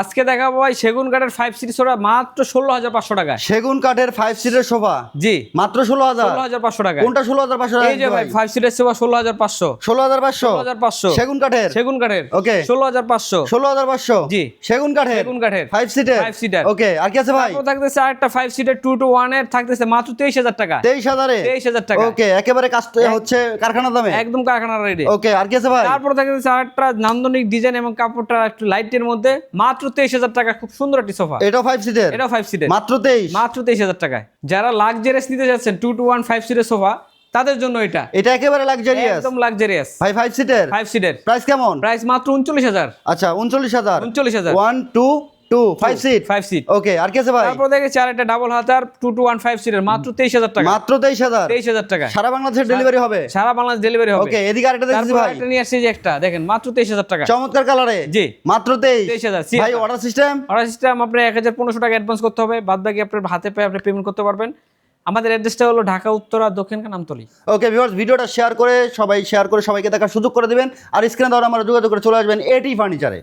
আজকে দেখাবো ভাই সেগুন কাঠের ফাইভ সিরিজ ওরা মাত্র ষোলো হাজার পাঁচশো টাকা সেগুন কাঠের ফাইভ সিটের সোফা? জি। মাত্র ষোলো হাজার? ষোলো হাজার পাঁচশো টাকা কোনটা ষোলো হাজার পাঁচশো এই যে ভাই ফাইভ সিটের সেবা ষোলো হাজার পাঁচশো। ষোলো হাজার পাঁচশো? হাজার পাঁচশো। সেগুন কাঠের? সেগুন কাঠের। ওকে ষোলো হাজার পাঁচশো। ষোলো হাজার পাঁচশো? জি। সেগুন কাঠের? সেগুন কাঠের। ফাইভ সিটের Five seater। ওকে আর কি আছে ভাই? থাকতেছে আরেকটা ফাইভ সিটের টু টু ওয়ানের থাকতেছে মাত্র তেইশ হাজার টাকা। তেইশ হাজারে? তেইশ হাজার টাকা। ওকে একেবারে কাজ হচ্ছে কারখানা দামে? একদম কারখানার রেডি। ওকে আর কি আছে ভাই? তারপর থাকতেছে আরেকটা নান্দনিক ডিজাইন এবং কাপড়টা একটু লাইটের মধ্যে। মাত্র তেইশ হাজার টাকা খুব সুন্দর একটি সোফা। এটা ফাইভ সিটের এটা ফাইভ সিটের মাত্র তেইশ? মাত্র তেইশ হাজার টাকায়। যারা লাক্সারিয়াস নিতে যাচ্ছেন টু টু ওয়ান ফাইভ সিটের সোফা তাদের জন্য এটা। এটা একেবারে লাক্সারিয়াস একদম লাক্সারিয়াস ভাই ফাইভ সিটের ফাইভ সিটের প্রাইস কেমন? প্রাইস মাত্র উনচল্লিশ হাজার। আচ্ছা উনচল্লিশ হাজার। উনচল্লিশ হাজার। One two five seat five seat okay আর কি আছে ভাই? তারপর দেখেছি আর একটা ডাবল হাতার টু টু ওয়ান ফাইভ সিটের মাত্র তেইশ হাজার টাকা। মাত্র তেইশ হাজার। তেইশ হাজার টাকা। সারা বাংলাদেশের ডেলিভারি হবে। সারা বাংলাদেশ ডেলিভারি হবে। ওকে এদিকে আরেকটা দেখছি ভাই। একটা নিয়ে আসছি যে একটা। দেখেন মাত্র তেইশ হাজার টাকা। চমৎকার কালারে জি। মাত্র তেইশ। 23,000 ভাই অর্ডার সিস্টেম অর্ডার সিস্টেম আপনি এক হাজার পনেরোশো টাকা অ্যাডভান্স করতে হবে। বাদ বাকি আপনার হাতে পেয়ে আপনি পেমেন্ট করতে পারবেন। আমাদের অ্যাড্রেসটা হলো ঢাকা উত্তরা দক্ষিণ নামতলি ওকে ভিউয়ার্স ভিডিওটা শেয়ার করে সবাই শেয়ার করে সবাইকে দেখার সুযোগ করে দিবেন। আর স্ক্রিনে দেওয়ার আমরা যোগাযোগ করে চলে আসবেন এটি ফার্নিচারে